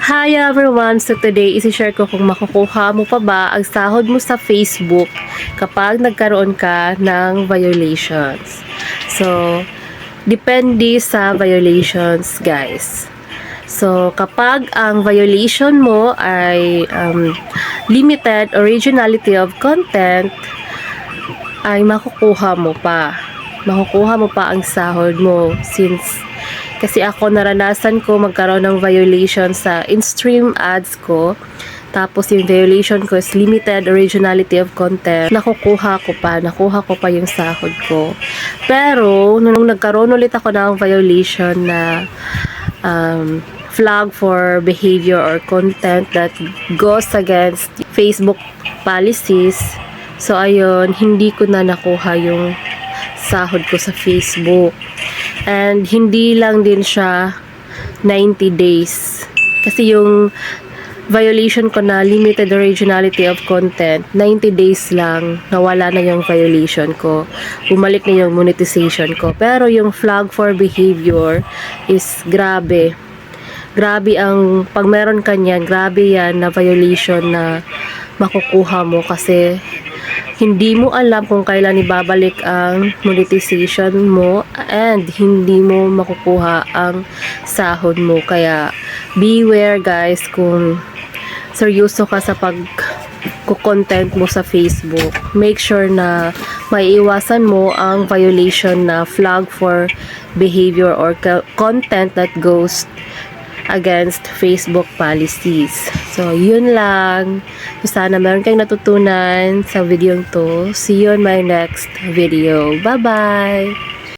Hi everyone! So today, isi-share ko kung makukuha mo pa ba ang sahod mo sa Facebook kapag nagkaroon ka ng violations. So, depende sa violations guys. So, kapag ang violation mo ay um, limited originality of content, ay makukuha mo pa. Makukuha mo pa ang sahod mo since kasi ako naranasan ko magkaroon ng violation sa in-stream ads ko. Tapos yung violation ko is limited originality of content. Nakukuha ko pa, nakuha ko pa yung sahod ko. Pero, nung nagkaroon ulit ako ng violation na um, flag for behavior or content that goes against Facebook policies, so ayun, hindi ko na nakuha yung sahod ko sa Facebook. And hindi lang din siya 90 days. Kasi yung violation ko na limited originality of content, 90 days lang, nawala na yung violation ko. Bumalik na yung monetization ko. Pero yung flag for behavior is grabe. Grabe ang, pag meron ka niyan, grabe yan na violation na makukuha mo kasi hindi mo alam kung kailan ibabalik ang monetization mo and hindi mo makukuha ang sahod mo. Kaya beware guys kung seryoso ka sa pag content mo sa Facebook. Make sure na maiiwasan mo ang violation na flag for behavior or co- content that goes against Facebook policies. So, yun lang. Sana meron kayong natutunan sa video to. See you on my next video. Bye-bye!